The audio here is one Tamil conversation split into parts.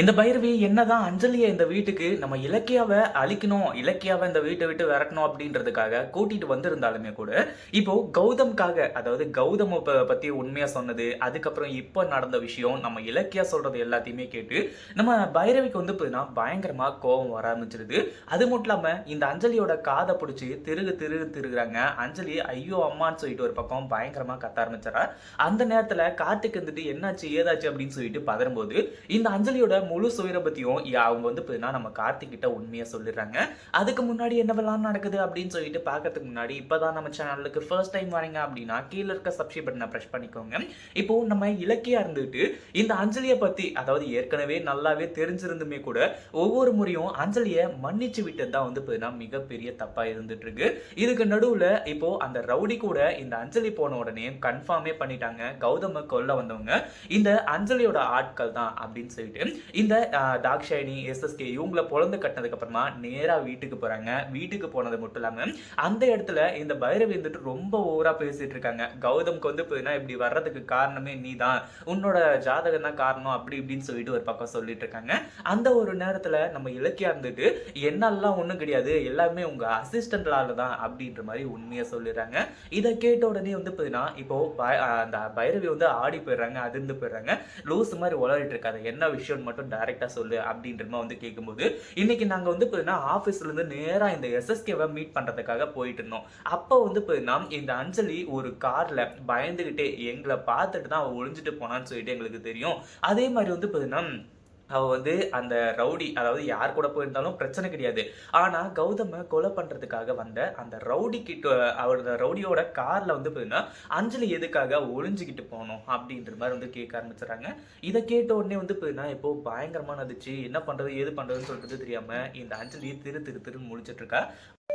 இந்த பைரவி என்னதான் அஞ்சலியை இந்த வீட்டுக்கு நம்ம இலக்கியாவை அழிக்கணும் இலக்கியாவை இந்த வீட்டை விட்டு விரட்டணும் அப்படின்றதுக்காக கூட்டிட்டு வந்திருந்தாலுமே கூட இப்போ கௌதம்காக அதாவது கௌதம் பத்தி உண்மையா சொன்னது அதுக்கப்புறம் இப்போ நடந்த விஷயம் நம்ம இலக்கியா சொல்றது எல்லாத்தையுமே கேட்டு நம்ம பைரவிக்கு வந்து பார்த்தீங்கன்னா பயங்கரமா கோபம் வர ஆரம்பிச்சிருது. அது மட்டும் இல்லாம இந்த அஞ்சலியோட காதை பிடிச்சி திருகு திருகு திருகுறாங்க. அஞ்சலி ஐயோ அம்மான்னு சொல்லிட்டு ஒரு பக்கம் பயங்கரமா கத்த ஆரம்பிச்சிடறா. அந்த நேரத்துல கார்த்திக் வந்துட்டு என்னாச்சு? ஏதாச்சு? அப்படின்னு சொல்லிட்டு பதறும்போது இந்த அஞ்சலியோட முழு சுயரை பத்தியும் அவங்க வந்து பார்த்தீங்கன்னா நம்ம கார்த்திக் கிட்ட உண்மையா சொல்லிடுறாங்க. அதுக்கு முன்னாடி என்னவெல்லாம் நடக்குது அப்படின்னு சொல்லிட்டு பார்க்கறதுக்கு முன்னாடி இப்பதான் நம்ம சேனலுக்கு ஃபர்ஸ்ட் டைம் வரீங்க அப்படின்னா கீழே இருக்க சப்ஸ்கிரைப் பட்டனை ப்ரெஷ் பண்ணிக்கோங்க. இப்போ நம்ம இலக்கியா இருந்துட்டு இந்த அஞ்சலியை பத்தி அதாவது ஏற்கனவே நல்லாவே தெரிஞ்சிருந்துமே கூட ஒவ்வொரு முறையும் அஞ்சலியை மன்னிச்சு விட்டது தான் வந்து பார்த்தீங்கன்னா மிகப்பெரிய தப்பா இருந்துட்டு இருக்கு இதுக்கு நடுவுல இப்போ அந்த ரவுடி கூட இந்த அஞ்சலி போன உடனே கன்ஃபார்மே பண்ணிட்டாங்க. கௌதம கொல்ல வந்தவங்க. இந்த அஞ்சலியோட ஆட்கள் தான் அப்படின்னு சொல்லிட்டு இந்த தாக்ஷாயினி எஸ்எஸ்கே இவங்கள பொழந்து கட்டினதுக்கப்புறமா நேராக வீட்டுக்கு போகிறாங்க வீட்டுக்கு போனது மட்டும் இல்லாமல் அந்த இடத்துல இந்த பைரவி வந்துட்டு ரொம்ப ஓவராக பேசிகிட்டு இருக்காங்க. கௌதம்க்கு வந்து பார்த்தீங்கன்னா இப்படி வர்றதுக்கு காரணமே நீ தான் உன்னோட ஜாதகம் தான் காரணம் அப்படி இப்படின்னு சொல்லிட்டு ஒரு பக்கம் சொல்லிட்டு இருக்காங்க. அந்த ஒரு நேரத்தில் நம்ம இலக்கியா இருந்துட்டு என்னெல்லாம் ஒன்றும் கிடையாது. எல்லாமே உங்கள் அசிஸ்டன்ட்லால தான் அப்படின்ற மாதிரி உண்மையை சொல்லிடுறாங்க. இதை கேட்ட உடனே வந்து பார்த்தீங்கன்னா இப்போ அந்த பைரவி வந்து ஆடி போயிடுறாங்க அதிர்ந்து போயிடுறாங்க. லூஸ் மாதிரி உளறிட்டு இருக்காது என்ன விஷயம்னு மட்டும் டைரக்டா சொல்லு அப்படின்ற மாதிரி வந்து கேட்கும்போது இன்னைக்கு நாங்க வந்து பார்த்தீங்கன்னா ஆஃபீஸ்ல இருந்து நேரா இந்த எஸ்எஸ்கேவை மீட் பண்றதுக்காக போயிட்டு இருந்தோம். அப்போ வந்து பார்த்தீங்கன்னா இந்த அஞ்சலி ஒரு கார்ல பயந்துகிட்டே எங்களை பார்த்துட்டு தான் அவ ஒளிஞ்சிட்டு போனான்னு சொல்லிட்டு எங்களுக்கு தெரியும். அதே மாதிரி வந்து பார்த்தீங்கன்னா அவ வந்து அந்த ரவுடி அதாவது யார் கூட போயிருந்தாலும் பிரச்சனை கிடையாது. ஆனா கௌதம கொலை பண்றதுக்காக வந்த அந்த ரவுடி கிட்ட அவரோட ரவுடியோட கார்ல வந்து பார்த்தீங்கன்னா அஞ்சலி எதுக்காக ஒளிஞ்சுக்கிட்டு போகணும் அப்படின்ற மாதிரி வந்து கேட்க ஆரம்பிச்சுறாங்க இதை கேட்ட உடனே வந்து பார்த்தீங்கன்னா இப்போ பயங்கரமான அதிச்சு என்ன பண்றது ஏது பண்றதுன்னு சொல்றது தெரியாம இந்த அஞ்சலி திரு திரு திரு முழிச்சிட்டு இருக்கா.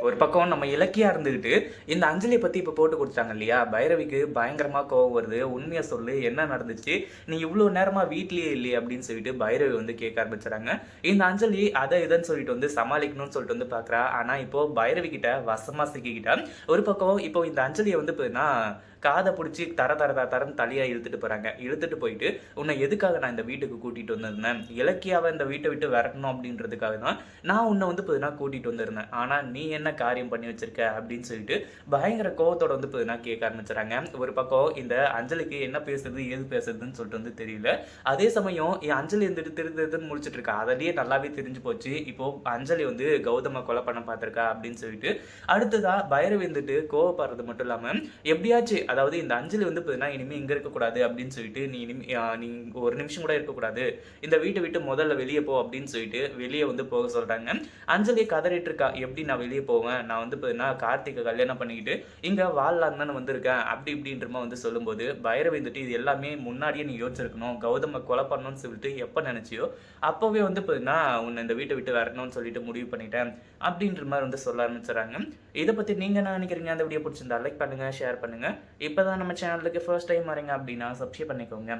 ஒரு பக்கம் நம்ம இலக்கியா இருந்துகிட்டு இந்த அஞ்சலியை பத்தி இப்ப போட்டு கொடுத்தாங்க இல்லையா? பைரவிக்கு பயங்கரமா கோவம் வருது. உண்மையா சொல்லு என்ன நடந்துச்சு? நீ இவ்வளவு நேரமா வீட்லயே இல்லையே அப்படின்னு சொல்லிட்டு பைரவி வந்து கேட்க ஆரம்பிச்சுறாங்க. இந்த அஞ்சலி அதை இதுன்னு சொல்லிட்டு வந்து சமாளிக்கணும்னு சொல்லிட்டு வந்து பாக்குறா. ஆனா இப்போ பைரவி கிட்ட வசமா சிக்கிக்கிட்டா ஒரு பக்கம் இப்போ இந்த அஞ்சலியை வந்து பார்த்தீங்கன்னா காதை பிடிச்சி தர தர தர தரன்னு தலையா இழுத்துட்டு போகிறாங்க இழுத்துட்டு போயிட்டு உன்னை எதுக்காக நான் இந்த வீட்டுக்கு கூட்டிகிட்டு வந்திருந்தேன்? இலக்கியாவை இந்த வீட்டை விட்டு விரட்டணும் அப்படின்றதுக்காக தான் நான் உன்னை வந்து புதுனா கூட்டிகிட்டு வந்திருந்தேன். ஆனால் நீ என்ன காரியம் பண்ணி வச்சிருக்க? அப்படின்னு சொல்லிட்டு பயங்கர கோவத்தோட வந்து புதுனா கேட்க ஆரம்பிச்சுறாங்க ஒரு பக்கம் இந்த அஞ்சலிக்கு என்ன பேசுறது ஏது பேசுறதுன்னு சொல்லிட்டு வந்து தெரியல. அதே சமயம் என் அஞ்சலி இருந்துட்டு திரு முடிச்சுட்டு முடிச்சிட்டு இருக்கா? அதிலேயே நல்லாவே தெரிஞ்சு போச்சு. இப்போ அஞ்சலி வந்து கௌதம கொலை பண்ண பார்த்துருக்கா? அப்படின்னு சொல்லிட்டு அடுத்ததா பைரவி வந்துட்டு கோவப்படுறது மட்டும் இல்லாமல் எப்படியாச்சு அதாவது இந்த அஞ்சலி வந்து பார்த்தீங்கன்னா இனிமே இங்கே இருக்கக்கூடாது அப்படின்னு சொல்லிட்டு நீ இனிமே நீ ஒரு நிமிஷம் கூட இருக்கக்கூடாது. இந்த வீட்டை விட்டு முதல்ல வெளியே போ அப்படின்னு சொல்லிட்டு வெளியே வந்து போக சொல்கிறாங்க அஞ்சலி கதறிட்டு இருக்கா எப்படி நான் வெளியே போவேன்? நான் வந்து பார்த்தீங்கன்னா கார்த்திகை கல்யாணம் பண்ணிக்கிட்டு இங்கே வாழலாம் தானே வந்திருக்கேன். அப்படி இப்படின்றமா வந்து சொல்லும்போது பைரவி வந்துட்டு இது எல்லாமே முன்னாடியே நீ யோசிச்சிருக்கணும். கௌதம கொலை பண்ணணும்னு சொல்லிட்டு எப்போ நினச்சியோ அப்போவே வந்து பார்த்தீங்கன்னா உன்னை இந்த வீட்டை விட்டு வரணும்னு சொல்லிட்டு முடிவு பண்ணிட்டேன். அப்படின்ற மாதிரி வந்து சொல்ல ஆரம்பிச்சுறாங்க இதை பற்றி நீங்க என்ன நினைக்கிறீங்க? அந்த வீடியோ பிடிச்சிருந்தா லைக் பண்ணுங்க ஷேர் பண்ணுங்க இப்பதான் நம்ம சேனலுக்கு ஃபர்ஸ்ட் டைம் வரீங்க அப்படின்னா சப்ஸ்கிரைப் பண்ணிக்கோங்க.